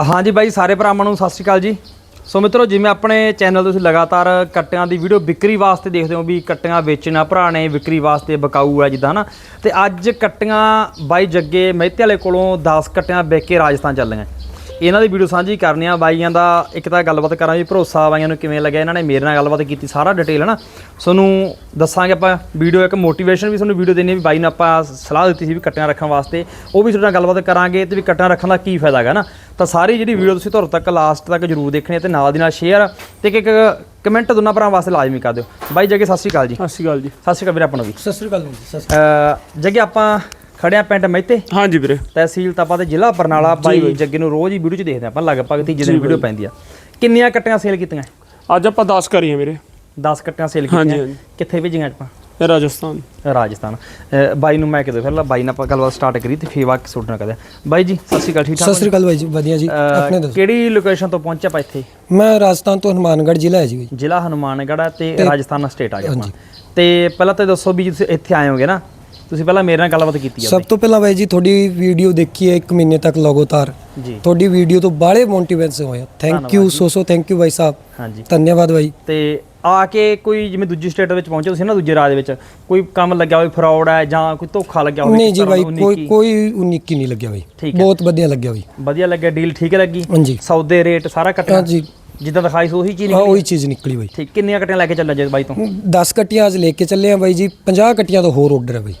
ਹਾਂਜੀ ਬਾਈ, ਸਾਰੇ ਭਰਾਵਾਂ ਨੂੰ ਸਤਿ ਸ਼੍ਰੀ ਅਕਾਲ ਜੀ। ਸੋ ਮਿੱਤਰੋ, ਜਿਵੇਂ ਆਪਣੇ ਚੈਨਲ ਤੁਸੀਂ ਲਗਾਤਾਰ ਕੱਟਿਆਂ ਦੀ ਵੀਡੀਓ ਵਿਕਰੀ ਵਾਸਤੇ ਦੇਖਦੇ ਹੋ ਵੀ ਕੱਟਿਆਂ ਵੇਚਣਾ ਭਰਾ ਨੇ ਵਿਕਰੀ ਵਾਸਤੇ ਬਕਾਊ ਹੈ ਜਿੱਦਾਂ ਨਾ। ਤੇ ਅੱਜ ਕੱਟੀਆਂ ਬਾਈ ਜੱਗੇ ਮਹਿਤੇ ਵਾਲੇ ਕੋਲੋਂ 10 ਕੱਟਿਆਂ ਵੇਚ ਕੇ ਰਾਜਸਥਾਨ ਚੱਲੀਆਂ ਇਹਨਾਂ ਦੀ ਵੀਡੀਓ ਸਾਂਝੀ ਕਰਨੀ ਆ। ਬਾਈਆਂ ਦਾ ਇੱਕ ਤਾਂ ਗੱਲਬਾਤ ਕਰਾਂ ਵੀ ਭਰੋਸਾ ਬਾਈਆਂ ਨੂੰ ਕਿਵੇਂ ਲੱਗਿਆ ਇਹਨਾਂ ਨੇ ਮੇਰੇ ਨਾਲ ਗੱਲਬਾਤ ਕੀਤੀ ਸਾਰਾ ਡਿਟੇਲ ਹੈ ਨਾ ਤੁਹਾਨੂੰ ਦੱਸਾਂਗੇ ਆਪਾਂ ਵੀਡੀਓ ਇੱਕ ਮੋਟੀਵੇਸ਼ਨ ਵੀ ਤੁਹਾਨੂੰ ਵੀਡੀਓ ਦੇਣੀ ਹੈ ਵੀ ਬਾਈ ਨੇ ਆਪਾਂ ਸਲਾਹ ਦਿੱਤੀ ਸੀ ਵੀ ਕੱਟਿਆਂ ਰੱਖਣ ਵਾਸਤੇ। ਉਹ ਵੀ ਤੁਹਾਡੇ ਨਾਲ ਗੱਲਬਾਤ ਕਰਾਂਗੇ ਤੇ ਵੀ ਕੱਟਿਆਂ ਰੱਖਣ ਦਾ ਕੀ ਫਾਇਦਾ ਹੈਗਾ ਨਾ ਤਾਂ ਸਾਰੀ ਜਿਹੜੀ ਵੀਡੀਓ ਤੁਸੀਂ ਧੁਰ ਤੱਕ ਲਾਸਟ ਤੱਕ ਜਰੂਰ ਦੇਖਣੀ ਹੈ ਤੇ ਨਾਲ ਦੀ ਨਾਲ ਸ਼ੇਅਰ ਤੇ ਇੱਕ ਕਮੈਂਟ ਦੋਨਾਂ ਭਰਾਵਾਂ ਵਾਸਤੇ ਲਾਜ਼ਮੀ ਕਰ ਦਿਓ। ਬਾਈ ਜੱਗੇ ਸਤਿ ਸ਼੍ਰੀ ਅਕਾਲ ਜੀ। ਸਤਿ ਸ਼੍ਰੀ ਅਕਾਲ ਜੀ। ਸਤਿ ਸ਼੍ਰੀ ਅਕਾਲ ਵੀਰੇ ਆਪਾਂ ਨੂੰ ਵੀ। ਸਤਿ ਸ੍ਰੀ ਅਕਾਲ ਜੀ ਜੱਗੇ ਆਪਾਂ ਖੜਿਆ ਪਿੰਡ ਮਹਿਤੇ? ਹਾਂਜੀ ਵੀਰੇ। ਤਹਿਸੀਲ ਤਪਾ ਤੇ ਜ਼ਿਲ੍ਹਾ ਬਰਨਾਲਾ ਬਾਈ ਜੱਗੇ ਨੂੰ ਰੋਜ਼ ਹੀ ਵੀਡੀਓ ਚ ਦੇਖਦੇ ਆਪਾਂ ਲਗਭਗ ਤੀਜੇ ਦਿਨ ਵੀਡੀਓ ਪੈਂਦੀ ਆ। ਕਿੰਨੀਆਂ ਕੱਟੀਆਂ ਸੇਲ ਕੀਤੀਆਂ? ਅੱਜ ਆਪਾਂ 10 ਕਰੀਏ ਵੀਰੇ। 10 ਕੱਟੀਆਂ ਸੇਲ ਕੀਤੀਆਂ। ਹਾਂਜੀ। ਕਿੱਥੇ ਭੇਜੀਆਂ ਆਪਾਂ? ਰਾਜਸਥਾਨ। ਰਾਜਸਥਾਨ। ਬਾਈ ਨੂੰ ਮੈਂ ਕਿਹਾ ਫਿਰ ਲਾ ਬਾਈ ਨਾਲ ਆਪਾਂ ਗੱਲਬਾਤ ਸਟਾਰਟ ਕਰੀ ਤੇ ਫੇਰ ਵਾਕ ਸੁਣਨਾ ਕਦੇ। ਬਾਈ ਜੀ ਸਤਿ ਸ਼੍ਰੀ ਅਕਾਲ ਠੀਕ ਠਾਕ ਸਤਿ ਸ੍ਰੀ ਅਕਾਲ ਬਾਈ ਜੀ ਵਧੀਆ ਜੀ। ਆਪਣੇ ਦੱਸੋ। ਕਿਹੜੀ ਲੋਕੇਸ਼ਨ ਤੋਂ ਪਹੁੰਚਿਆ ਆਪਾਂ ਇੱਥੇ? ਮੈਂ ਰਾਜਸਥਾਨ ਤੋਂ ਹਨੂਮਾਨਗੜ੍ਹ ਜ਼ਿਲ੍ਹਾ ਹੈ ਜੀ ਜ਼ਿਲ੍ਹਾ ਹਨੂਮਾਨਗੜ੍ਹ ਹੈ ਤੇ ਰਾਜਸਥਾਨ ਸਟੇਟ ਆ ਗਿਆ ਆਪਾਂ। ਤੇ ਪਹਿਲਾਂ ਤਾਂ ਦੱਸੋ ਵੀ ਤੁਸੀਂ ਇੱਥੇ ਆਏ ਹੋਗੇ ਨਾ। ਤੁਸੀਂ ਪਹਿਲਾਂ ਮੇਰੇ ਨਾਲ ਗੱਲਬਾਤ ਕੀਤੀ ਆ ਸਭ ਤੋਂ ਪਹਿਲਾਂ ਬਾਈ ਜੀ ਤੁਹਾਡੀ ਵੀਡੀਓ ਦੇਖੀ ਹੈ 1 ਮਹੀਨੇ ਤੱਕ ਲਗਾਤਾਰ। ਜੀ। ਤੁਹਾਡੀ ਵੀਡੀਓ ਤੋਂ ਬਾਲੇ ਮੋਟੀਵੇਸ਼ਨ ਹੋਇਆ thank you so so thank you ਬਾਈ ਸਾਹਿਬ। ਹਾਂਜੀ। ਧੰਨਵਾਦ ਬਾਈ। ਤੇ ਆ ਕੇ ਕੋਈ ਜਿਵੇਂ ਦੂਜੀ ਸਟੇਟ ਵਿੱਚ ਪਹੁੰਚੇ ਤੁਸੀਂ ਨਾ ਦੂਜੇ ਰਾਜ ਵਿੱਚ ਕੋਈ ਕੰਮ ਲੱਗਿਆ ਹੋਵੇ ਫਰਾਡ ਹੈ ਜਾਂ ਕੋਈ ਧੋਖਾ ਲੱਗਿਆ ਹੋਵੇ ਨਹੀਂ ਜੀ ਬਾਈ ਦਾ ਕੋਈ? ਕੋਈ ਉਨੀਕੀ ਨਹੀਂ ਲੱਗਿਆ ਬਾਈ। ਬਹੁਤ ਵਧੀਆ ਲੱਗਿਆ ਬਾਈ। ਵਧੀਆ ਲੱਗਿਆ ਡੀਲ ਠੀਕ ਲੱਗੀ? ਹਾਂਜੀ। ਸੌਦੇ ਰੇਟ ਸਾਰਾ ਕੱਟਿਆ ਹਾਂਜੀ। ਜਿੱਦਾਂ ਦਿਖਾਈ ਸੀ ਉਹੀ ਚੀਜ਼ ਹਾਂ ਨਿਕਲੀ ਉਹੀ ਚੀਜ਼ ਨਿਕਲੀ ਬਾਈ। ਠੀਕ ਕਿੰਨੀਆਂ ਕੱਟੀਆਂ ਲੈ ਕੇ ਚੱਲਿਆ ਜੇ ਬਾਈ ਤੋਂ? 10 ਕੱਟੀਆਂ ਅੱਜ ਲੈ ਕੇ ਚੱਲੇ ਆ ਬਾਈ ਜੀ 50 ਕੱਟੀਆਂ ਤੋਂ ਹੋਰ ਆਰਡਰ ਹੈ ਬਾਈ।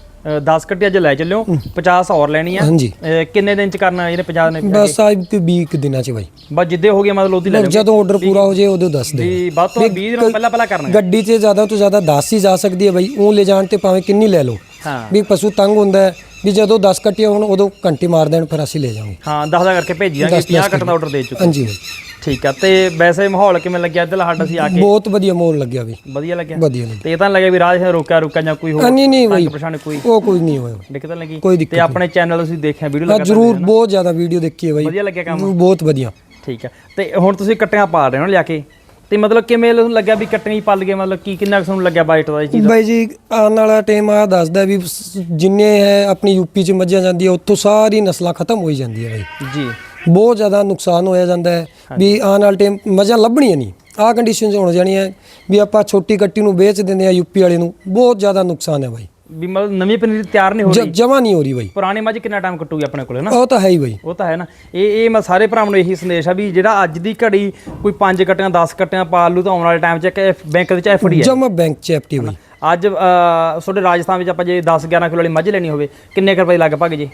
10 ਕੱਟੀ ਅੱਜ ਲੈ ਚੱਲਿਓ 50 ਹੋਰ ਲੈਣੀ ਆ। ਹਾਂਜੀ। ਕਿੰਨੇ ਦਿਨ ਚ ਕਰਨਾ ਇਹਨੇ 50 ਨੇ ਬਸ ਅੱਜ ਤੇ 20 ਕੁ ਦਿਨਾਂ ਚ ਬਾਈ। ਬਸ ਜਿੱਦੇ ਹੋ ਗਿਆ ਮਤਲਬ ਉਹਦੀ ਲੈ ਲਓ। ਜਦੋਂ ਆਰਡਰ ਪੂਰਾ ਹੋ ਜਾਏ ਉਦੋਂ ਦੱਸ ਦੇ ਵੀ ਵੱਧ ਤੋਂ ਵੱਧ 20 ਦਿਨ ਪਹਿਲਾਂ ਪਹਿਲਾਂ ਕਰਨਾ ਗੱਡੀ 'ਚ ਜ਼ਿਆਦਾ ਤੋਂ ਜ਼ਿਆਦਾ 10 ਹੀ ਜਾ ਸਕਦੀ ਹੈ ਬਾਈ। ਉਹ ਲੈ ਜਾਣ ਤੇ ਭਾਵੇਂ ਕਿੰਨੀ ਲੈ ਲਓ। ਹਾਂ। ਵੀ ਪਸ਼ੂ ਤੰਗ ਹੁੰਦਾ ਹੈ ਵੀ ਜਦੋਂ 10 ਕੱਟੀਆਂ ਹੋਣ ਉਦੋਂ ਘੰਟੀ ਮਾਰ ਦੇਣ ਫਿਰ ਅਸੀਂ ਲੈ ਜਾਵਾਂਗੇ। ਹਾਂ 10 ਦਾ ਕਰਕੇ ਭੇਜੀ ਜਾਗੇ 50 ਕੱਟ ਦਾ ਆਰਡਰ ਦੇ ਚੁੱਕੇ ਹਾਂਜੀ ਠੀਕ ਆ ਤੇ ਵੈਸੇ ਮਾਹੌਲ ਕਿਵੇਂ ਲੱਗਿਆ? ਇੱਧਰ ਸਾਡਾ ਸੀ ਆ ਕੇ ਬਹੁਤ ਵਧੀਆ ਮੋਲ ਲੱਗਿਆ ਬਈ ਵਧੀਆ ਲੱਗਿਆ? ਵਧੀਆ ਲੱਗਿਆ। ਤੇ ਇਹ ਤਾਂ ਲੱਗਿਆ ਵੀ ਰਾਜ ਰੋਕਿਆ ਰੁਕਿਆ ਜਾਂ ਕੋਈ ਹੋਰ ਨਹੀਂ ਨਹੀਂ ਬਾਈ। ਕੋਈ? ਉਹ ਕੋਈ ਨਹੀਂ ਹੋਇਆ। ਦਿੱਕਤ ਲੱਗੀ? ਕੋਈ ਦਿੱਕਤ ਤੇ ਆਪਣੇ ਚੈਨਲ ਤੁਸੀਂ ਦੇਖਿਆ ਵੀਡੀਓ ਹਾਂ ਲਗਾ ਜਰੂਰ ਬਹੁਤ ਜ਼ਿਆਦਾ ਵੀਡੀਓ ਦੇਖੀ ਹੈ ਬਾਈ। ਵਧੀਆ ਲੱਗਿਆ ਕੰਮ? ਬਹੁਤ ਵਧੀਆ। ਠੀਕ ਹੈ ਤੇ ਹੁਣ ਤੁਸੀਂ ਕੱਟੀਆਂ ਪਾ ਰਹੇ ਹੋ ਲਿਆ ਕੇ? ਤੇ ਮਤਲਬ ਕਿਵੇਂ ਤੁਹਾਨੂੰ ਲੱਗਿਆ ਵੀ ਕੱਟਣੀ ਪਲ ਗਏ ਮਤਲਬ ਕੀ ਕਿੰਨਾ ਕੁ ਤੁਹਾਨੂੰ ਲੱਗਿਆ ਬਾਈਟ ਦਾ ਇਹ ਚੀਜ਼ ਬਾਈ ਜੀ ਆਉਣ ਵਾਲਾ ਟਾਈਮ ਆ ਦੱਸਦਾ ਵੀ ਸ- ਜਿੰਨੇ ਹੈ ਆਪਣੀ ਯੂਪੀ 'ਚ ਮੱਝਾਂ ਜਾਂਦੀ ਹੈ ਉੱਥੋਂ ਸਾਰੀ ਨਸਲਾਂ ਖਤਮ ਹੋਈ ਜਾਂਦੀ ਹੈ ਬਾਈ ਜੀ। ਬਹੁਤ ਜ਼ਿਆਦਾ ਨੁਕਸਾਨ ਹੋਇਆ ਜਾਂਦਾ ਹੈ ਵੀ ਆਉਣ ਵਾਲੇ ਟਾਈਮ ਮੱਝਾਂ ਲੱਭਣੀਆਂ ਨਹੀਂ। ਆਹ ਕੰਡੀਸ਼ਨਸ ਹੋਣ ਜਾਣੀਆਂ ਵੀ ਆਪਾਂ ਛੋਟੀ ਕੱਟੀ ਨੂੰ ਵੇਚ ਦਿੰਦੇ ਆ ਯੂਪੀ ਵਾਲੇ ਨੂੰ। ਬਹੁਤ ਜ਼ਿਆਦਾ ਨੁਕਸਾਨ ਹੈ ਬਾਈ। ਵੀ ਮਤਲਬ ਨਵੀਂ ਪਨੀਰ ਤਿਆਰ ਨਹੀਂ ਹੋ ਰਹੀ। ਜਮਾ ਨਹੀਂ ਹੋ ਰਹੀ ਬਾਈ। ਪੁਰਾਣੀ ਮੱਝ ਕਿੰਨਾ ਟਾਈਮ ਕੱਟੂਗੀ ਆਪਣੇ ਕੋਲੇ ਨਾ? ਉਹ ਤਾਂ ਹੈ ਹੀ ਬਾਈ। ਉਹ ਤਾਂ ਹੈ ਨਾ। ਇਹ ਇਹ ਮੈਂ ਸਾਰੇ ਭਰਾਵਾਂ ਨੂੰ ਇਹੀ ਸੰਦੇਸ਼ ਆ ਵੀ ਜਿਹੜਾ ਅੱਜ ਦੀ ਘੜੀ ਕੋਈ 5 ਕੱਟੀਆਂ 10 ਕੱਟੀਆਂ ਪਾ ਲੂ ਤਾਂ ਆਉਣ ਵਾਲੇ ਟਾਈਮ 'ਚ ਇੱਕ ਬੈਂਕ ਵਿੱਚ ਐਫਡੀ ਹੈ ਜਮਾ ਬੈਂਕ ਚ ਐਫਟੀ ਬਾਈ। ਅੱਜ ਤੁਹਾਡੇ ਰਾਜਸਥਾਨ ਵਿੱਚ ਆਪਾਂ ਜੇ 10 11 ਕਿਲੋ ਵਾਲੀ ਮੱਝ ਲੈਣੀ ਹੋਵੇ ਕਿੰਨੇ ਰੁਪਏ ਲੱਗ ਭਾਗੇ ਜੀ?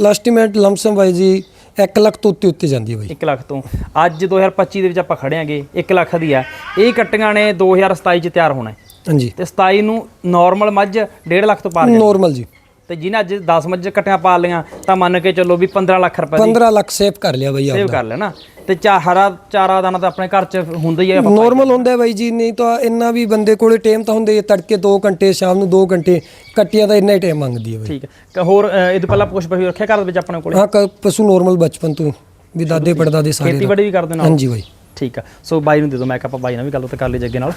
ਲਾਸਟੀਮੇਟ ਲਮਸਮ ਬਾਈ ਜੀ 1 ਲੱਖ ਤੋਂ ਉੱਤੇ ਉੱਤੇ ਜਾਂਦੀ ਹੈ ਬਾਈ। 1 ਲੱਖ ਤੋਂ। ਅੱਜ 2025 ਦੇ ਵਿੱਚ ਆਪਾਂ ਖੜੇ ਆਂਗੇ 1 ਲੱਖ ਦੀ ਆ। ਇਹ ਕੱਟੀਆਂ ਨੇ 2027 ਚ ਤਿਆਰ ਹੋਣਾ ਹੈ। ਹਾਂਜੀ। ਤੇ 27 ਨੂੰ ਨਾਰਮਲ ਮੱਝ 1.5 ਲੱਖ ਤੋਂ ਪਾਰ ਜਾਣੀ ਨੋਰਮਲ ਜੀ। ਤੇ ਜਿਹਨੇ ਅੱਜ 10 ਮੱਝ ਕੱਟੀਆਂ ਪਾ ਲਈਆਂ ਤਾਂ ਮੰਨ ਕੇ ਚੱਲੋ ਵੀ 15 ਲੱਖ ਰੁਪਏ ਦੀ 15 ਲੱਖ ਸੇਵ ਕਰ ਲਿਆ ਬਾਈ ਸੇਵ ਕਰ ਲੈਣਾ ਤੇ ਚਾ ਹਰਾ ਚਾਰਾ ਦਾਣਾ ਤਾਂ ਆਪਣੇ ਘਰ 'ਚ ਹੁੰਦਾ ਹੀ ਹੈ ਨੋਰਮਲ ਹੁੰਦਾ ਬਾਈ ਜੀ ਨਹੀਂ ਤਾਂ ਇੰਨਾ ਵੀ ਬੰਦੇ ਕੋਲੇ ਟਾਈਮ ਤਾਂ ਹੁੰਦੇ ਤੜਕੇ 2 ਘੰਟੇ ਸ਼ਾਮ ਨੂੰ 2 ਘੰਟੇ ਕੱਟੀਆਂ ਤਾਂ ਇੰਨਾ ਹੀ ਟਾਈਮ ਮੰਗਦੀ ਹੈ ਬਾਈ। ਠੀਕ ਹੈ ਤੇ ਹੋਰ ਇਹ ਤੋਂ ਪਹਿਲਾਂ ਪੁੱਛ ਪਸ਼ੂ ਰੱਖਿਆ ਘਰ ਦੇ ਵਿੱਚ ਆਪਣੇ ਕੋਲੇ? ਹਾਂ ਕ- ਪਸ਼ੂ ਨੋਰਮਲ ਬਚਪਨ ਤੋਂ ਵੀ ਦਾਦੇ ਪੜਦਾਦੇ ਸਾਰੇ। ਖੇਤੀਬਾੜੀ ਵੀ ਕਰਦੇ ਨਾਲ। ਹਾਂਜੀ ਬਾਈ। ਠੀਕ ਆ। ਸੋ ਬਾਈ ਨੂੰ ਦੇ ਦਿਓ ਮੈਂ ਕਿਹਾ ਆਪਾਂ ਬਾਈ ਨਾਲ ਵੀ ਗੱਲਬਾਤ ਕਰ ਲਈ ਜੱਗੇ ਨਾਲ।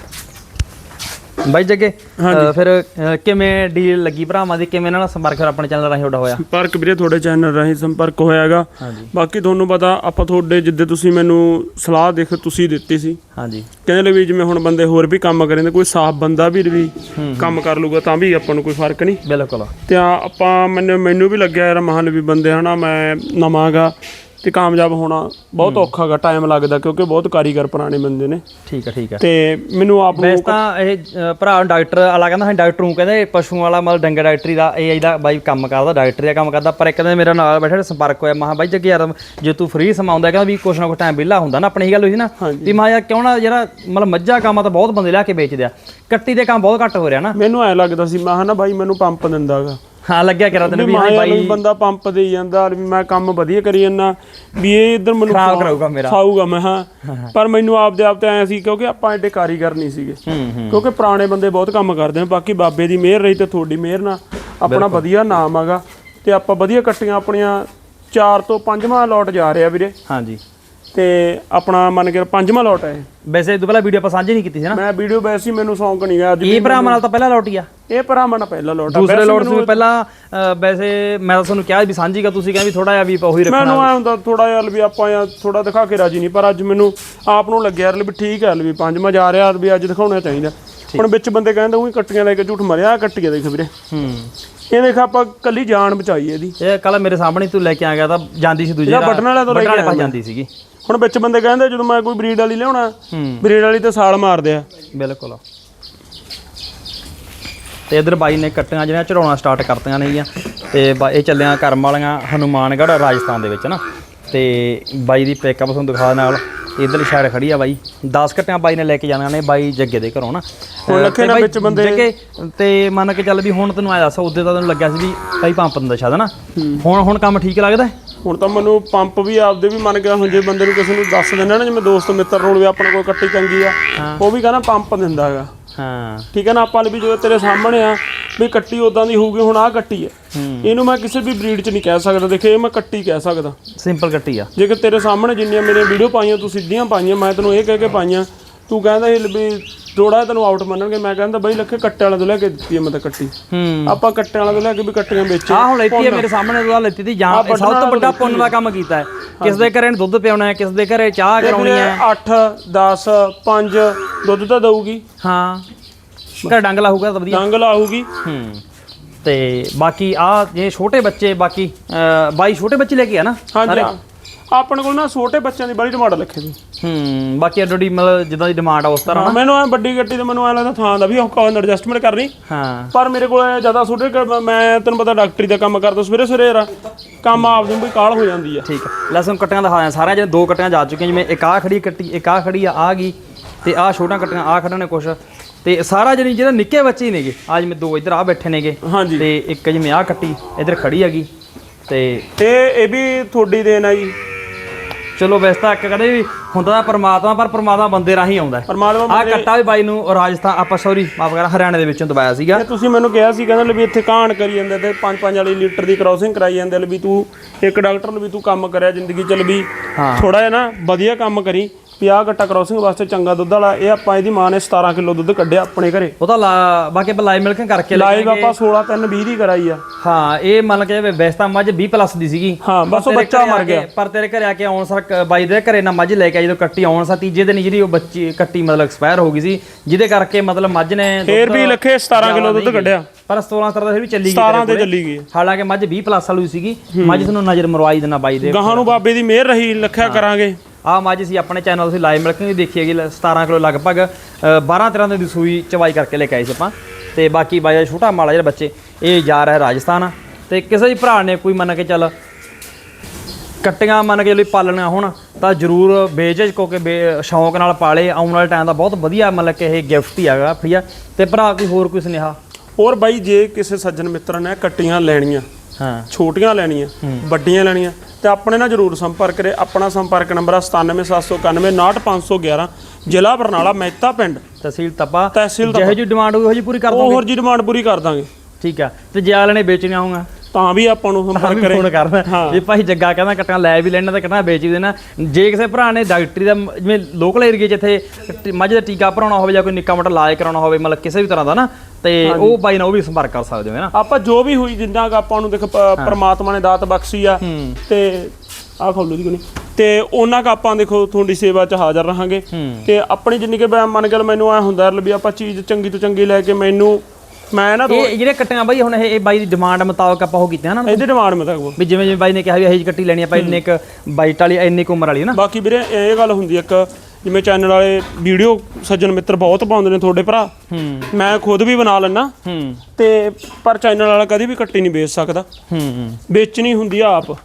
ਬਾਈ ਜੱਗੇ ਫਿਰ ਕਿਵੇਂ ਡੀਲ ਲੱਗੀ ਭਰਾਵਾਂ ਦੀ? ਕਿਵੇਂ ਇਹਨਾਂ ਨਾਲ ਸੰਪਰਕ ਫਿਰ ਆਪਣੇ ਚੈਨਲ ਰਾਹੀਂ ਤੁਹਾਡਾ ਹੋਇਆ? ਸੰਪਰਕ ਵੀਰੇ ਤੁਹਾਡੇ ਚੈਨਲ ਰਾਹੀਂ ਸੰਪਰਕ ਹੋਇਆਗਾ। ਬਾਕੀ ਤੁਹਾਨੂੰ ਪਤਾ ਆਪਾਂ ਤੁਹਾਡੇ ਜਿੱਦੇ ਤੁਸੀਂ ਮੈਨੂੰ ਸਲਾਹ ਦੇਖ ਤੁਸੀਂ ਦਿੱਤੀ ਸੀ। ਹਾਂਜੀ। ਕਹਿੰਦੇ ਵੀ ਜਿਵੇਂ ਹੁਣ ਬੰਦੇ ਹੋਰ ਵੀ ਕੰਮ ਕਰੇ ਨੇ ਕੋਈ ਸਾਫ਼ ਬੰਦਾ ਵੀ ਵੀ ਕੰਮ ਕਰ ਲੂਗਾ ਤਾਂ ਵੀ ਆਪਾਂ ਨੂੰ ਕੋਈ ਫ਼ਰਕ ਨਹੀਂ। ਬਿਲਕੁਲ। ਤੇ ਆ ਆਪਾਂ ਮੈਨੂੰ ਮੈਨੂੰ ਵੀ ਲੱਗਿਆ ਯਾਰ ਮਹਾਨ ਵੀ ਬੰਦੇ ਹਨਾ ਮੈਂ ਨਵਾਂਗਾ। ਤੇ ਕਾਮਯਾਬ ਹੋਣਾ ਬਹੁਤ ਔਖਾ ਗਾ ਟਾਈਮ ਲੱਗਦਾ ਕਿਉਂਕਿ ਬਹੁਤ ਕਾਰੀਗਰ ਪੁਰਾਣੇ ਬੰਦੇ ਨੇ। ਠੀਕ ਆ ਠੀਕ ਆ। ਤੇ ਮੈਨੂੰ ਆਪ ਨੂੰ ਵੈਸੇ ਤਾਂ ਇਹ ਅਹ, ਭਰਾ ਡਾਕਟਰ ਆਲਾ ਕਹਿੰਦਾ ਹਾਂ ਡਾਕਟਰ ਨੂੰ ਕਹਿੰਦੇ ਪਸ਼ੂਆਂ ਵਾਲਾ ਮਤਲਬ ਡੰਗਰ ਡਾਕਟਰੀ ਦਾ ਇਹ ਇਹਦਾ ਬਾਈ ਕੰਮ ਕਰਦਾ ਡਾਕਟਰੀ ਦਾ ਕੰਮ ਕਰਦਾ ਪਰ ਇੱਕ ਦਿਨ ਮੇਰਾ ਨਾਲ ਬੈਠਾ ਸੰਪਰਕ ਹੋਇਆ ਮਹਾ ਬਾਈ ਜੱਗੇ ਯਾਰ ਜੇ ਤੂੰ ਫ੍ਰੀ ਸਮਾਉਂਦਾ ਕਹਿੰਦਾ ਵੀ ਕੁਛ ਨਾ ਕੁਛ ਟਾਈਮ ਵਿਹਲਾ ਹੁੰਦਾ ਨਾ ਆਪਣੀ ਹੀ ਗੱਲ ਹੋਈ ਸੀ ਨਾ ਵੀ ਮਾ ਯਾਰ ਕਿਉਂ ਨਾ ਜਿਹੜਾ ਮਤਲਬ ਮੱਝਾਂ ਕੰਮ ਆ ਤਾਂ ਬਹੁਤ ਬੰਦੇ ਲਿਆ ਕੇ ਵੇਚਦੇ ਆ। ਕੱਟੀ ਦੇ ਕੰਮ ਬਹੁਤ ਘੱਟ ਹੋ ਰਿਹਾ ਨਾ। ਮੈਨੂੰ ਐ ਲੱਗਦਾ ਸੀ ਮੈਂ ਹਨਾ ਬਾਈ ਮੈਨੂੰ ਪੰਪ ਦਿੰਦਾਗਾ ਹਾਂ ਲੱਗਿਆ ਕਰਾ ਤੈਨੂੰ ਵੀ ਹਾਂ ਬਾਈ ਬੰਦਾ ਪੰਪ ਦੇਈ ਜਾਂਦਾ ਵੀ ਮੈਂ ਕੰਮ ਵਧੀਆ ਕਰੀ ਜਾਂਦਾ ਵੀ ਇਹ ਇਧਰ ਮੈਨੂੰ ਖਰਾਬ ਕਰਾਊਗਾ ਮੇਰਾ। ਖਾਊਗਾ ਮੈਂ ਹਾਂ। ਪਰ ਮੈਨੂੰ ਆਪਦੇ ਆਪ ਤੇ ਐ ਸੀ ਕਿਉਂਕਿ ਆਪਾਂ ਐਡੇ ਕਾਰੀਗਰ ਨਹੀਂ ਸੀਗੇ। ਕਿਉਂਕਿ ਪੁਰਾਣੇ ਬੰਦੇ ਬਹੁਤ ਕੰਮ ਕਰਦੇ ਨੇ ਬਾਕੀ ਬਾਬੇ ਦੀ ਮਿਹਰ ਰਹੀ ਤੇ ਤੁਹਾਡੀ ਮਿਹਰ ਨਾਲ ਆਪਣਾ ਵਧੀਆ ਨਾਮ ਆਗਾ ਤੇ ਆਪਾਂ ਵਧੀਆ ਕੱਟੀਆਂ ਆਪਣੀਆਂ 4 ਤੋਂ 5ਵਾਂ ਲੋਟ ਜਾ ਰਿਹਾ ਵੀਰੇ। ਹਾਂਜੀ। ਤੇ ਆਪਣਾ ਮੰਨ ਕੇ ਪੰਜਵਾਂ ਲੋਟ ਹੈ ਇਹ। ਵੈਸੇ ਇਹ ਤੋਂ ਪਹਿਲਾਂ ਵੀਡੀਓ ਆਪਾਂ ਸਾਂਝੀ ਨਹੀਂ ਕੀਤੀ ਸੀ ਨਾ। ਮੈਂ ਵੀਡੀਓ ਵੈਸੇ ਮੈਨੂੰ ਸ਼ੌਂਕ ਨਹੀਂ ਗਿਆ ਅੱਜ ਇਹ ਭਰਾਵਾਂ ਨਾਲ ਤਾਂ ਪਹਿਲਾਂ ਲੋਟੀ ਆ। ਇਹ ਭਰਾਵਾਂ ਨਾਲ ਪਹਿਲਾ ਲੋਟ ਆ। ਦੂਸਰੇ ਲੋਟ ਮੈਨੂੰ- ਪਹਿਲਾਂ ਅ, ਵੈਸੇ ਮੈਂ ਤਾਂ ਤੁਹਾਨੂੰ ਕਿਹਾ ਵੀ ਸਾਂਝੀ ਕਾ ਤੁਸੀਂ ਕਹਿੰਦੇ ਵੀ ਥੋੜਾ ਜਿਹਾ ਵੀ ਉਹੀ ਰੱਖਣਾ। ਮੈਨੂੰ ਐ ਹੁੰਦਾ ਥੋੜਾ ਜਿਹਾ ਵੀ ਆਪਾਂ ਜਾਂ ਥੋੜਾ ਦਿਖਾ ਕੇ ਰਾਜੀ ਨਹੀਂ ਪਰ ਅੱਜ ਮੈਨੂੰ ਆਪ ਨੂੰ ਲੱਗਿਆ ਯਾਰ ਵੀ ਠੀਕ ਹੈ ਵੀ ਪੰਜਵਾਂ ਜਾ ਰਿਹਾ ਵੀ ਅੱਜ ਦਿਖਾਉਣਾ ਚਾਹੀਦਾ। ਹੁਣ ਵਿੱਚ ਬੰਦੇ ਕਹਿੰਦੇ ਉਹੀ ਕੱਟੀਆਂ ਲੈ ਕੇ ਝੂਠ ਮਾਰਿਆ ਆਹ ਕੱਟੀਆਂ ਦੇਖ ਵੀਰੇ। ਹੂੰ। ਇਹ ਦੇਖ ਆਪਾਂ ਕੱਲੀ ਜਾਨ ਬਚਾਈ ਇਹਦੀ। ਇਹ ਕੱਲ ਮੇਰੇ ਸਾਹਮਣੇ ਤੂੰ ਲੈ ਕੇ ਆ ਗਿਆ ਤਾਂ ਜਾਂਦੀ ਸੀ ਦੂਜੇ ਇਹਦਾ ਬਟਨ ਵਾਲਾ ਤੋਂ ਲੈ ਕੇ ਬਟਨ ਵਾਲੇ ਆਇਆ ਪਾਸੇ ਜਾਂਦੀ ਸੀਗੀ। ਹੁਣ ਵਿੱਚ ਬੰਦੇ ਕਹਿੰਦੇ ਜਦੋਂ ਮੈਂ ਕੋਈ ਬਰੀਡ ਵਾਲੀ ਲਿਆਉਣਾ ਬਰੀਡ ਵਾਲੀ ਤੇ ਸਾਲ ਮਾਰਦੇ ਆ। ਬਿਲਕੁਲ। ਤੇ ਇਧਰ ਬਾਈ ਨੇ ਕੱਟੀਆਂ ਜਿਹੜੀਆਂ ਚੜਾਉਣਾ ਸਟਾਰਟ ਕਰਤੀਆਂ ਨੇਗੀਆਂ। ਤੇ ਇਹ ਚੱਲਿਆ ਕਰਮ ਵਾਲੀਆਂ ਹਨੂਮਾਨਗੜ੍ਹ ਰਾਜਸਥਾਨ ਦੇ ਵਿੱਚ ਨਾ। ਤੇ ਬਾਈ ਦੀ ਪਿਕਅਪ ਤੁਹਾਨੂੰ ਦਿਖਾ ਨਾਲ। ਇਧਰਲੀ ਸਾਈਡ ਖੜੀ ਆ ਬਾਈ। 10 ਕੱਟੀਆਂ ਬਾਈ ਨੇ ਲੈ ਕੇ ਜਾਣੀਆਂ ਨੇ ਬਾਈ ਜੱਗੇ ਦੇ ਘਰੋਂ ਨਾ। ਹੁਣ ਲੱਖੇ ਬਾਈ ਵਿੱਚ ਬੰਦੇ- ਜੱਗੇ ਤੇ ਮੰਨ ਕੇ ਚੱਲ ਵੀ ਹੁਣ ਤੈਨੂੰ ਆਇਆ ਦੱਸ ਉਹਦੇ ਤਾਂ ਤੈਨੂੰ ਲੱਗਿਆ ਸੀ ਵੀ ਬਾਈ ਪੰਪ ਦਿੰਦਾ ਸ਼ਾਇਦ ਨਾ। ਹੁਣ ਹੁਣ ਕੰਮ ਠੀਕ ਲੱਗਦਾ? ਹੁਣ ਤਾਂ ਮੈਨੂੰ ਪੰਪ ਵੀ ਆਪਦੇ ਵੀ ਮੰਨ ਗਿਆ ਹੁਣ ਜੇ ਬੰਦੇ ਨੂੰ ਕਿਸੇ ਨੂੰ ਦੱਸ ਦਿੰਦਾ ਨਾ ਜਿਵੇਂ ਦੋਸਤ ਮਿੱਤਰ ਨੂੰ ਵੀ ਆਪਣੇ ਕੋਲ ਕੱਟੀ ਚੰਗੀ ਆ ਉਹ ਵੀ ਕਹਿੰਦਾ ਪੰਪ ਦਿੰਦਾ ਹੈਗਾ। ਹਾਂ। ਠੀਕ ਹੈ ਨਾ ਆਪਾਂ ਵੀ ਜਦੋਂ ਤੇਰੇ ਸਾਹਮਣੇ ਆ ਵੀ ਕੱਟੀ ਉਦਾਂ ਦੀ ਹੋਊਗੀ ਹੁਣ ਆਹ ਕੱਟੀ ਹੈ। ਇਹਨੂੰ ਮੈਂ ਕਿਸੇ ਵੀ ਬਰੀਡ 'ਚ ਨਹੀਂ ਕਹਿ ਸਕਦਾ ਦੇਖੇ ਇਹ ਮੈਂ ਕੱਟੀ ਕਹਿ ਸਕਦਾ। ਸਿੰਪਲ ਕੱਟੀ ਆ। ਜੇ ਕਿ ਤੇਰੇ ਸਾਹਮਣੇ ਜਿੰਨੀਆਂ ਮੇਰੀਆਂ ਵੀਡੀਓ ਪਾਈਆਂ ਤੂੰ ਸਿੱਧੀਆਂ ਪਾਈਆਂ ਮੈਂ ਤੈਨੂੰ ਇਹ ਕਹਿ ਕੇ ਪਾਈਆਂ ਤੂੰ ਕਹਿੰਦਾ ਇਹ ਵੀ ਥੋੜਾ ਤੈਨੂੰ ਆਊਟ ਮੰਨਣਗੇ ਮੈਂ ਕਹਿੰਦਾ ਬਈ ਲੱਖੇ ਕੱਟੇ ਵਾਲਾ ਤੋਂ ਲੈ ਕੇ ਦਿੱਤੀ ਮੈਂ ਤਾਂ ਕੱਟੀ। ਹੂੰ। ਆਪਾਂ ਕੱਟੇ ਵਾਲਾ ਤੋਂ ਲੈ ਕੇ ਵੀ ਕੱਟੀਆਂ ਵੇਚੇ ਆਹ ਹੁਣ ਲੈਤੀ ਹੈ ਮੇਰੇ ਸਾਹਮਣੇ ਆਹ ਲੈਤੀ ਤੀ ਜਾਂ ਸਭ ਤੋਂ ਵੱਡਾ ਪੁੰਨ ਦਾ ਕੰਮ ਕੀਤਾ ਹੈ। ਕਿਸ ਦੇ ਘਰੇ ਦੁੱਧ ਪਿਆਉਣਾ ਹੈ ਕਿਸ ਦੇ ਘਰੇ ਚਾਹ ਕਰਾਉਣੀ ਹੈ। 8 10 5 ਦੁੱਧ ਤਾਂ ਦਊਗੀ। ਹਾਂ। ਘਰ ਡੰਗ ਲਾਹੂਗਾ ਤਾਂ ਵਧੀਆ। ਡੰਗ ਲਾਊਗੀ ਹੂੰ। ਤੇ ਬਾਕੀ ਆ ਜੇ ਛੋਟੇ ਬੱਚੇ ਬਾਕੀ ਬਾਈ ਛੋਟੇ ਬੱਚੇ ਲੈ ਕੇ ਆ ਨਾ? ਹਾਂਜੀ ਹਾਂ। ਆਪਣੇ ਕੋਲ ਨਾ ਛੋਟੇ ਬੱਚਿਆਂ ਦੀ ਬੜੀ ਡਿਮਾਂਡ ਲੱਖੇ ਦੀ ਹੂੰ ਬਾਕੀ ਅੱਡੀ ਮਤਲਬ ਜਿੱਦਾਂ ਦੀ ਡਿਮਾਂਡ ਆ ਉਸ ਤਰ੍ਹਾਂ ਮੈਨੂੰ ਐ ਵੱਡੀ ਗੱਡੀ ਤੇ ਮੈਨੂੰ ਐ ਲੱਗਦਾ ਥਾਂ ਦਾ ਵੀ ਔਖਾ ਹੁੰਦਾ ਐਡਜਸਟਮੈਂਟ ਕਰਨੀ। ਹਾਂ। ਪਰ ਮੇਰੇ ਕੋਲ ਜ਼ਿਆਦਾ ਛੋਟੇ ਕ- ਮੈਂ ਤੈਨੂੰ ਪਤਾ ਡਾਕਟਰੀ ਦਾ ਕੰਮ ਕਰਦਾ ਸਵੇਰੇ ਸਵੇਰੇ ਯਾਰ ਕੰਮ ਆਪ ਨੂੰ ਵੀ ਕਾਲ ਹੋ ਜਾਂਦੀ ਆ। ਠੀਕ ਹੈ ਲੈ ਸਾਨੂੰ ਕੱਟੀਆਂ ਦਿਖਾ ਦਿਆਂ ਸਾਰਿਆਂ ਜਿਹੜੇ ਦੋ ਕੱਟੀਆਂ ਜਾ ਚੁੱਕੀਆਂ ਜਿਵੇਂ ਇੱਕ ਆ ਖੜੀ ਕੱਟੀ ਇੱਕ ਆ ਖੜੀ ਆ ਆ ਗਈ ਤੇ ਆ ਛੋਟੀਆਂ ਕੱਟੀਆਂ ਆ ਖੜਨ ਨੇ ਕੁਛ। ਤੇ ਸਾਰਾ ਜਿਹੜੀ ਜਿਹੜਾ ਨਿੱਕੇ ਬੱਚੇ ਹੀ ਨੇਗੇ ਆ ਜਿਵੇਂ ਦੋ ਇੱਧਰ ਆ ਬੈਠੇ ਨੇਗੇ ਹਾਂਜੀ। ਤੇ ਇੱਕ ਜਿਵੇਂ ਆ ਕੱਟੀ ਇੱਧਰ ਖੜੀ ਹੈਗੀ ਤੇ ਤੇ ਇਹ ਵੀ ਤੁਹਾਡੀ ਦੇਣ ਆ ਜੀ। ਚਲੋ ਵੈਸੇ ਤਾਂ ਇੱਕ ਕਦੇ ਵੀ ਹੁੰਦਾ ਤਾਂ ਪਰਮਾਤਮਾ ਪਰ ਪਰਮਾਤਮਾ ਬੰਦੇ ਰਾਹੀਂ ਆਉਂਦਾ ਹੈ। ਪਰਮਾਤਮਾ ਆ ਕੱਟਾ ਵੀ ਬਾਈ ਨੂੰ ਰਾਜਸਥਾਨ ਆਪਾਂ ਸੌਰੀ ਮਾਫ ਕਰ ਹਰਿਆਣੇ ਦੇ ਵਿੱਚੋਂ ਦਬਾਇਆ ਸੀਗਾ। ਤੇ ਤੁਸੀਂ ਮੈਨੂੰ ਕਿਹਾ ਸੀ ਕਹਿੰਦੇ ਵੀ ਇੱਥੇ ਕਾਣ ਕਰੀ ਜਾਂਦੇ ਤੇ 5-5 ਵਾਲੀ ਲੀਟਰ ਦੀ ਕ੍ਰਾਸਿੰਗ ਕਰਾਈ ਜਾਂਦੇ ਵੀ ਤੂੰ ਇੱਕ ਡਾਕਟਰ ਨੂੰ ਵੀ ਤੂੰ ਕੰਮ ਕਰਿਆ ਜ਼ਿੰਦਗੀ ਚ ਵੀ ਹਾਂ। ਥੋੜਾ ਜਿਹਾ ਨਾ ਵਧੀਆ ਕੰਮ ਕਰੀ। ਵੀ ਆਹ ਗੱਟਾ ਕ੍ਰਾਸਿੰਗ ਵਾਸਤੇ ਚੰਗਾ ਦੁੱਧ ਵਾਲਾ ਇਹ ਆਪਾਂ ਇਹਦੀ ਮਾਂ ਨੇ 17 ਕਿਲੋ ਦੁੱਧ ਕੱਢਿਆ ਆਪਣੇ ਘਰੇ। ਉਹ ਤਾਂ ਲਾ- ਬਾਕੀ ਆਪਾਂ ਲਾਈਵ ਮਿਲਕਿੰਗ ਕਰਕੇ ਲਾਈਵ ਆਪਾਂ 16 3 20 ਦੀ ਕਰਾਈ ਆ। ਹਾਂ ਇਹ ਮੰਨ ਕੇ ਵੈਸੇ ਤਾਂ ਮੱਝ 20 ਪਲੱਸ ਦੀ ਸੀਗੀ। ਹਾਂ ਬਸ ਉਹ ਤੇਰੇ ਬੱਚਾ ਘਰੇ ਆ ਮਰ ਗਿਆ ਪਰ ਤੇਰੇ ਘਰੇ ਆ ਕੇ ਆਉਣ ਸਰ ਕ- ਬਾਈ ਦੇ ਘਰੇ ਨਾ ਮੱਝ ਲੈ ਕੇ ਆਈ ਜਦੋਂ ਕੱਟੀ ਆਉਣ ਸਾ ਤੀਜੇ ਦਿਨ ਹੀ ਜਿਹੜੀ ਉਹ ਬੱਚੀ ਕੱਟੀ ਮਤਲਬ ਐਕਸਪਾਇਰ ਹੋ ਗਈ ਸੀ ਜਿਹਦੇ ਕਰਕੇ ਮਤਲਬ ਮੱਝ ਨੇ ਦੁੱਧ ਫੇਰ ਵੀ ਲੱਖੇ 17 ਕਿਲੋ ਦੁੱਧ ਕੱਢਿਆ। ਪਰ 16 17 ਦਾ ਫਿਰ ਵੀ ਚੱਲੀ ਗਈ 17 ਤੇ ਚੱਲੀ ਗਈ। ਹਾਲਾਂਕਿ ਮੱਝ 20 ਪਲੱਸ ਵਾਲੀ ਸੀਗੀ ਮੱਝ ਤੁਹਾਨੂੰ ਨਜ਼ਰ ਮਰਵਾਈ ਦੇਣਾ ਬਾਈ ਦੇ ਗਾਹਾਂ ਨੂੰ ਬਾਬੇ ਦੀ ਮਿਹਰ ਰਹੀ ਲੱਖਿਆ ਕਰਾਂਗੇ। ਆ ਮੱਝ ਸੀ ਆਪਣੇ ਚੈਨਲ ਤੁਸੀਂ ਲਾਈਵ ਮਿਲਕਿੰਗ ਵੀ ਦੇਖੀ ਹੈਗੀ ਲ- 17 ਕਿਲੋ ਲਗਭਗ 12 13 ਦਿਨ ਦੀ ਸੂਈ ਚਵਾਈ ਕਰਕੇ ਲੈ ਕੇ ਆਏ ਸੀ ਆਪਾਂ। ਤੇ ਬਾਕੀ ਬਾਈ ਦਾ ਛੋਟਾ ਮਾਲਾ ਜਿਹੜਾ ਬੱਚੇ ਇਹ ਜਾ ਰਿਹਾ ਰਾਜਸਥਾਨ। ਤੇ ਕਿਸੇ ਵੀ ਭਰਾ ਨੇ ਕੋਈ ਮੰਨ ਕੇ ਚੱਲ ਕੱਟੀਆਂ ਮੰਨ ਕੇ ਲਈ ਪਾਲਣੀਆਂ ਹੋਣ ਤਾਂ ਜਰੂਰ ਬੇਜਜ ਕੋ ਕੇ ਸ਼ੌਂਕ ਨਾਲ ਪਾਲੇ ਆਉਣ ਵਾਲੇ ਟਾਈਮ ਦਾ ਬਹੁਤ ਵਧੀਆ ਮਤਲਬ ਕਿ ਇਹ ਗਿਫਟ ਹੀ ਹੈਗਾ ਫਰੀਆ ਤੇ ਭਰਾ ਕੋਈ ਹੋਰ ਕੋਈ ਸੁਨੇਹਾ? ਹੋਰ ਬਾਈ ਜੇ ਕਿਸੇ ਸੱਜਣ ਮਿੱਤਰ ਨੇ ਕੱਟੀਆਂ ਲੈਣੀਆਂ ਹਾਂ। ਛੋਟੀਆਂ ਲੈਣੀਆਂ ਵੱਡੀਆਂ ਲੈਣੀਆਂ ਤੇ ਆਪਣੇ ਨਾਲ ਜਰੂਰ ਸੰਪਰਕ ਕਰੇ ਆਪਣਾ ਸੰਪਰਕ ਨੰਬਰ ਆ 97791 69511 ਜ਼ਿਲ੍ਹਾ ਬਰਨਾਲਾ ਮਹਿਤਾ ਪਿੰਡ। ਤਹਿਸੀਲ ਤਪਾ। ਤਹਿਸੀਲ ਜਿਹੋ ਜੀ ਡਿਮਾਂਡ ਹੋਈ ਉਹੋ ਜੀ ਪੂਰੀ ਕਰ ਦੋਗੇ? ਹੋਰ ਜੀ ਡਿਮਾਂਡ ਪੂਰੀ ਕਰ ਦਾਂਗੇ। ਠੀਕ ਆ। ਤੇ ਜੇ ਅਗਲੇ ਨੇ ਵੇਚਣੀਆਂ ਹੋਊਗਾ ਤਾਂ ਵੀ ਆਪਾਂ ਨੂੰ ਸੰਪਰਕ ਕਰੇ। ਫੋਨ ਕਰਨਾ। ਜੇ ਭਾਈ ਜੱਗਾ ਕਹਿੰਦਾ ਕੱਟਣਾ ਲੈ ਵੀ ਲੈਣਾ ਤਾਂ ਕੱਟਣਾ ਵੇਚ ਵੀ ਦੇਣਾ। ਜੇ ਕਿਸੇ ਭਰਾ ਨੇ ਡਾਕਟਰੀ ਦਾ ਜਿਵੇਂ ਲੋਕਲ ਏਰੀਆ ਜਿੱਥੇ ਮੱਝ ਦਾ ਟੀਕਾ ਭਰਾਉਣਾ ਹੋਵੇ ਜਾਂ ਕੋਈ ਨਿੱਕਾ ਮੋਟਾ ਇਲਾਜ ਕਰਾਉਣਾ ਹੋਵੇ ਮਤਲਬ ਕਿਸੇ ਵੀ ਤਰ੍ਹਾਂ ਦਾ ਨਾ ਤੇ ਉਹ ਬਾਈ ਨਾਲ ਉਹ ਵੀ ਸੰਪਰਕ ਕਰ ਸਕਦੇ ਹੋ ਹੈ ਨਾ? ਆਪਾਂ ਜੋ ਵੀ ਹੋਈ ਜਿੰਨਾ ਆਪਾਂ ਨੂੰ ਦੇਖ ਪ੍ਰਮਾਤਮਾ ਨੇ ਦਾਤ ਬਖਸ਼ੀ ਆ ਤੇ ਆਹ ਖੋਲੋ ਦੀ ਕੋਣੀ ਤੇ ਉਹਨਾਂ ਕ ਆਪਾਂ ਦੇਖੋ ਤੁਹਾਡੀ ਸੇਵਾ 'ਚ ਹਾਜ਼ਰ ਰਹਾਂਗੇ। ਤੇ ਆਪਣੀ ਜਿੰਨੀ ਕਿ ਮੰਨ ਗੱਲ ਮੈਨੂੰ ਐ ਹੁੰਦਾ ਵੀ ਆਪਾਂ ਚੀਜ਼ ਚੰਗੀ ਤੋਂ ਚੰਗੀ ਲੈ ਕੇ ਮੈਨੂੰ ਮੈਂ ਨਾ ਇਹ ਜਿਹੜੇ ਕੱਟੀਆਂ ਬਾਈ ਹੁਣ ਇਹ ਬਾਈ ਦੀ ਡਿਮਾਂਡ ਮੁਤਾਬਕ ਆਪਾਂ ਉਹ ਕੀਤੇ ਨਾ ਇਹਦੇ ਡਿਮਾਂਡ ਮੁਤਾਬਕ। ਵੀ ਜਿਵੇਂ ਜਿਵੇਂ ਬਾਈ ਨੇ ਕਿਹਾ ਵੀ ਇਹ ਕੱਟੀ ਲੈਣੀ ਆ ਭਾਈ ਇੰਨੇ ਇੱਕ ਬਾਈਟ ਵਾਲੀ ਇੰਨੀ ਕੁ ਉਮਰ ਵਾਲੀ ਨਾ। ਬਾਕੀ ਵੀਰੇ ਇਹ ਗੱਲ ਹੁੰਦੀ ਇੱਕ ਜਿਵੇਂ ਚੈਨਲ ਵਾਲੇ ਵੀਡੀਓ ਸੱਜਣ ਮਿੱਤਰ ਬਹੁਤ ਪਾਉਂਦੇ ਨੇ ਤੁਹਾਡੇ ਭਰਾ। ਮੈਂ ਖੁਦ ਵੀ ਬਣਾ ਲੈਣਾ ਹੂੰ। ਤੇ ਪਰ ਚੈਨਲ ਵਾਲਾ ਕਦੀ ਵੀ ਕੱਟੀ ਨਹੀਂ ਵੇਚ ਸਕਦਾ। ਵੇਚਣੀ ਹੁੰਦੀ ਆ ਆਪ।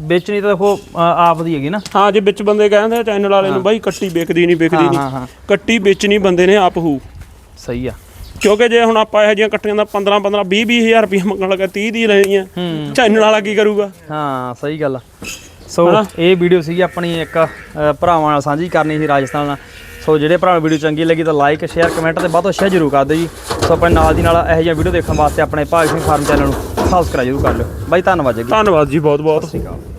ਵੇਚਣੀ ਤਾਂ ਉਹ ਆਪ ਦੀ ਹੈਗੀ ਨਾ। ਹਾਂ ਜੇ ਵਿੱਚ ਬੰਦੇ ਕਹਿੰਦੇ ਚੈਨਲ ਵਾਲੇ ਨੂੰ ਬਾਈ ਕੱਟੀ ਵਿਕਦੀ ਨਹੀਂ ਹਾਂ, ਨਹੀਂ। ਕੱਟੀ ਵੇਚਣੀ ਬੰਦੇ ਨੇ ਆਪ ਹੂ। ਸਹੀ ਆ। ਕਿਉਂਕਿ ਜੇ ਹੁਣ ਆਪਾਂ ਇਹੋ ਜਿਹੀਆਂ ਕੱਟੀਆਂ ਦਾ 15 15 20 20000 ਰੁਪਏ ਮੰਗਣ ਲੱਗਾ 30 ਦੀ ਲੈਣੀਆਂ ਹੂੰ। ਚੈਨਲ ਵਾਲਾ ਕੀ ਕਰੂਗਾ? ਹਾਂ ਸਹੀ ਗੱਲ ਆ। ਸੋ ਇਹ ਵੀਡੀਓ ਸੀਗੀ ਆਪਣੀ ਇੱਕ ਭਰਾਵਾਂ ਨਾਲ ਸਾਂਝੀ ਕਰਨੀ ਸੀ ਰਾਜਸਥਾਨ ਨਾਲ। ਸੋ ਜਿਹੜੇ ਭਰਾ ਵੀਡੀਓ ਚੰਗੀ ਲੱਗੀ ਤਾਂ ਲਾਈਕ ਸ਼ੇਅਰ ਕਮੈਂਟ ਤੇ ਵੱਧ ਤੋਂ ਸ਼ੇਅਰ ਜ਼ਰੂਰ ਕਰ ਦਿਓ ਜੀ। ਸੋ ਆਪਣੇ ਨਾਲ ਦੀ ਨਾਲ ਇਹੋ ਜਿਹੀਆਂ ਵੀਡੀਓ ਦੇਖਣ ਵਾਸਤੇ ਆਪਣੇ ਭਾਗ ਸਿੰਘ ਫਾਰਮ ਚੈਨਲ ਨੂੰ ਸਬਸਕ੍ਰਾਈਬ ਜ਼ਰੂਰ ਕਰ ਲਿਓ। ਬਾਈ ਧੰਨਵਾਦ ਜੀ। ਧੰਨਵਾਦ ਜੀ ਬਹੁਤ ਬਹੁਤ ਸਤਿ ਸ਼੍ਰੀ ਅਕਾਲ।